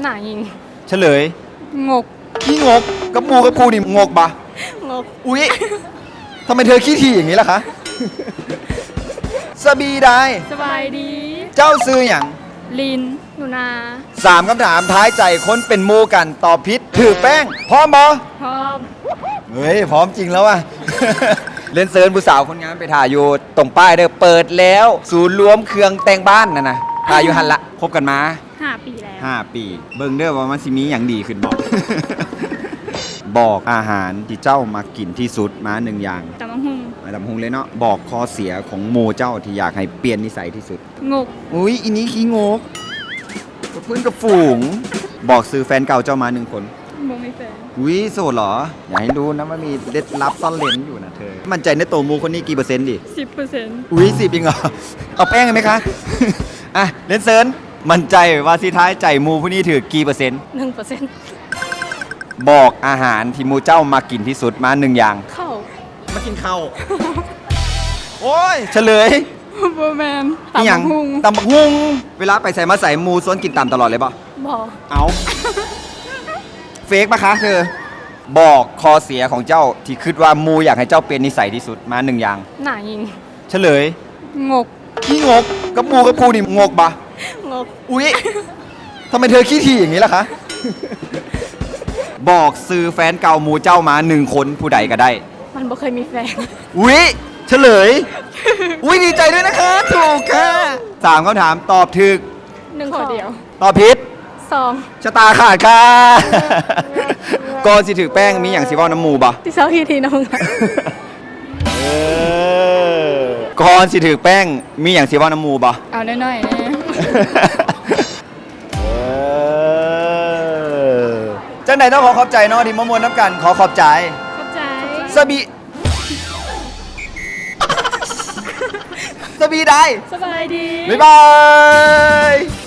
หนายิง เฉลย งก ขี้งกกับมูกับกูนี่งกปะงก อุ๊ยทำไมเธอขี้ทีอย่างนี้ล่ะคะ สบีได้ สบายดี เจ้าซื้ออย่างลินหนูนาสามคำถามท้ายใจคนเป็นหมูกันตอบพิษถือแป้ง พร้อมบอพร้อม เฮ้ย พร้อมจริงแล้วว่ะเล่นเซิร์นผู้สาวคนงานไปถ่ายอยู่ตรงป้ายเด้อเปิดแล้ว ศูนย์รวมเครื่องแต่งบ้านน่ะนะถ่ายอยู่หันละคบกันมาห้าปีแล้ว 5 ปี เบิ่งเด้อว่ามันสิมีอย่างดีขึ้นบอก บอกอาหารที่เจ้ามากินที่สุดมาหนึ่งอย่างแต่มังหุงมาดำฮงเลยเนาะบอกข้อเสียของโมเจ้าที่อยากให้เปลี่ยนนิสัยที่สุด งกอุ้ยอีนี้ขี้งกกับเพื่อนกับฝูง บอกซื้อแฟนเก่าเจ้ามาหนึ่งคนโมไม่แฟนอุ้ยโสดเหรอ อย่าให้รู้นะว่ามีเด็ดลับซ่อนเลนอยู่นะเธอ มั่นใจในตัวมูคนนี้กี่เปอร์เซ็นต์ดิ สิบเปอร์เซ็นต์อุ้ยสิบจริงเหรอ เอาแป้งกันไหมคะ อะ เลนเซิร์น มั่นใจว่าสิท้ายใจมูผู้นี้ถือกี่เปอร์เซ็นต์หนึ่งเปอร์เซ็นต์บอกอาหารที่มูเจ้ามากินที่สุดมาหนึ่งอย่าง เข้ามากินข้าวโอ้ยเฉลยโบแมนอหย่าตำบักหุงตำบักฮุงเวลาไปใส่มาใส่มูสวนกินตามตลอดเลยป่ะบอเอาเฟกปะคะเธอบอกคอเสียของเจ้าที่คิดว่ามูอยากให้เจ้าเป็นนิสัยที่สุดมาหนึ่งอย่าง หนายิง เฉลย งกขี้งกกับมูกับกูนี่งกปะงก อุ๊ยทำไมเธอขี้ทีอย่างนี้ล่ะคะ บอกซื้อแฟนเก่ามูเจ้ามาหนึ่งคนผู้ใดก็ได้ มันบ่เคยมีแฟน อุ๊ยเฉลย อุ๊ยดีใจด้วยนะคะ ถูกค่ะสามคำถามตอบถูกหนึ่งข้อเดียวตอบผิดสองชะตาขาดค่ะ ก่อนสิถือแป้งมีอย่างสิเว่าน้ำหมูบ่ ที่สองทีทีน้องนะก่อนสิถือแป้งมีอย่างสิเว่าน้ำหมูบ่เอาหน่อยๆนะ จังไหนต้องขอขอบใจเนาะที่มามวนน้ำกัน ขอขอบใจขอบใจสบีสบีได้สบายดี บ๊ายบาย